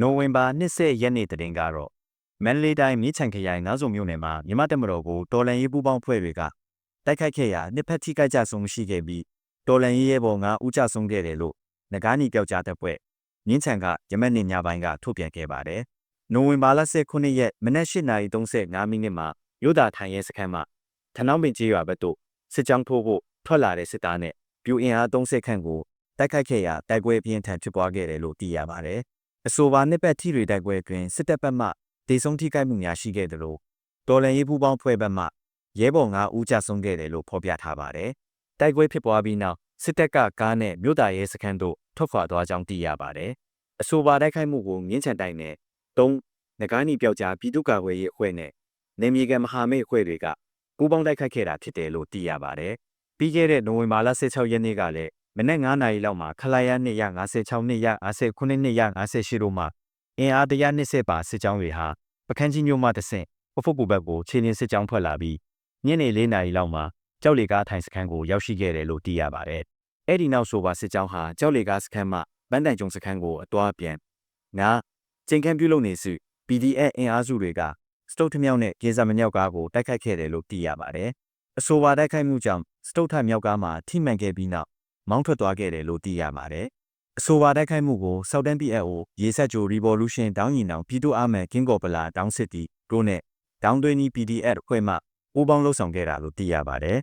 နိုဝင်ဘာ20ရက်နေ့တရင်ကတော့မန္တလေးတိုင်းမြင်းချံခရိုင်နောက်စုံမြို့နယ်မှာမြမတက်မတော်ကိုတော်လန်ရေးပူးပေါင်းဖွဲ့တွေကတိုက်ခိုက်ခဲ့ရာနှစ်ဖက်ထိခိုက်ကြဆုံးရှိခဲ့ပြီးတော်လန်ရေးရဲဘော်9ဦးကြဆုံးခဲ့တယ်လို့ငကားနီပြောက်ကြားတဲ့ပွဲမြင်းချံကရမက်နေ့ညပိုင်းကထုတ်ပြန်ခဲ့ပါတယ်။နိုဝင်ဘာလ19ရက်မနက်8:35မိနစ်မှာမြို့သားထိုင်ရဲစခန်းမှာထနောင်းပင်ကြီးရွာဘက်သို့စစ်ကြောင်းထိုးဖို့ထွက်လာတဲ့စစ်သားနဲ့ပြူအင်အား30ခန့်ကိုတိုက်ခိုက်ခဲ့ရာတိုက်ပွဲပြင်းထန်ဖြစ်ပွားခဲ့တယ်လို့သိရပါတယ်။ အဆိုပါနှစ်ပတ်ထိတွေတိုက်ပွဲတွင်စစ်တပ်ဘက်မှဒေဆုံးထိခိုက်မှုများရှိခဲ့တယ်လို့တော်လန်ရေးပူးပေါင်းဖွဲ့ဘက်မှရဲဘော်9ဦးကြဆုံးခဲ့တယ်လို့ဖော်ပြထားပါတယ်။တိုက်ပွဲဖြစ်ပွားပြီးနောက်စစ်တပ်ကကားနဲ့မြို့သားရဲစခန်းသို့ထွက်ခွာသွားကြောင်းသိရပါတယ်။အဆိုပါတိုက်ခိုက်မှုကိုမြင်းချန်တိုင်းနဲ့၃ငကားနီပြောက်ကြားပြည်သူ့ကာကွယ်ရေးအဖွဲ့နဲ့နေမြေကမဟာမိတ်အဖွဲ့တွေကပူးပေါင်းတိုက်ခိုက်ခဲ့တာဖြစ်တယ်လို့သိရပါတယ်။ပြီးခဲ့တဲ့နိုဝင်ဘာလ16ရက်နေ့ကလည်းမ နက်9နာရီလောက်မှာခလာယာ256 259 258တို့မှာအင်အား120ပါစစ်ကြောင်းတွေဟာပခန်းကြီးမြို့မှတဆင့်ပဖုတ်ပူဘက်ကိုခြေလင်းစစ်ကြောင်းထွက်လာပြီးညနေ4နာရီလောက်မှာကြောက်လေကားထိုင်စခန်းကိုရောက်ရှိခဲ့တယ်လို့သိရပါတယ်။အဲ့ဒီနောက်ဆိုပါစစ်ကြောင်းဟာကြောက်လေကားစခန်းမှဗန်းတိုင်ကျုံစခန်းကိုအသွားပြန်ငါကျင်ကန်းပြုလုပ်နေစု PDF အင်အားစုတွေကစတုတ်ထမြောက်နဲ့ကေဇာမမြောက်ကားကိုတိုက်ခိုက်ခဲ့တယ်လို့သိရပါတယ်။အဆိုပါတိုက်ခိုက်မှုကြောင့်စတုတ်ထမြောက်ကားမှာထိမှန်ခဲ့ပြီးနောက် မောင်းထွက်သွားခဲ့တယ်လို့သိရပါတယ်။အဆိုပါတိုက်ခိုက်မှုကို Southern PLO ရေဆက်ဂျို Revolution တောင်းရင်တောင်ပြည်သူ့အာမန်ကင်းကော်ပလာတောင်းစစ်တီတို့နဲ့တောင်းသွင်းနီး PDF အဖွဲ့မှပူးပေါင်းလှုပ်ဆောင်ခဲ့တာလို့သိရပါတယ်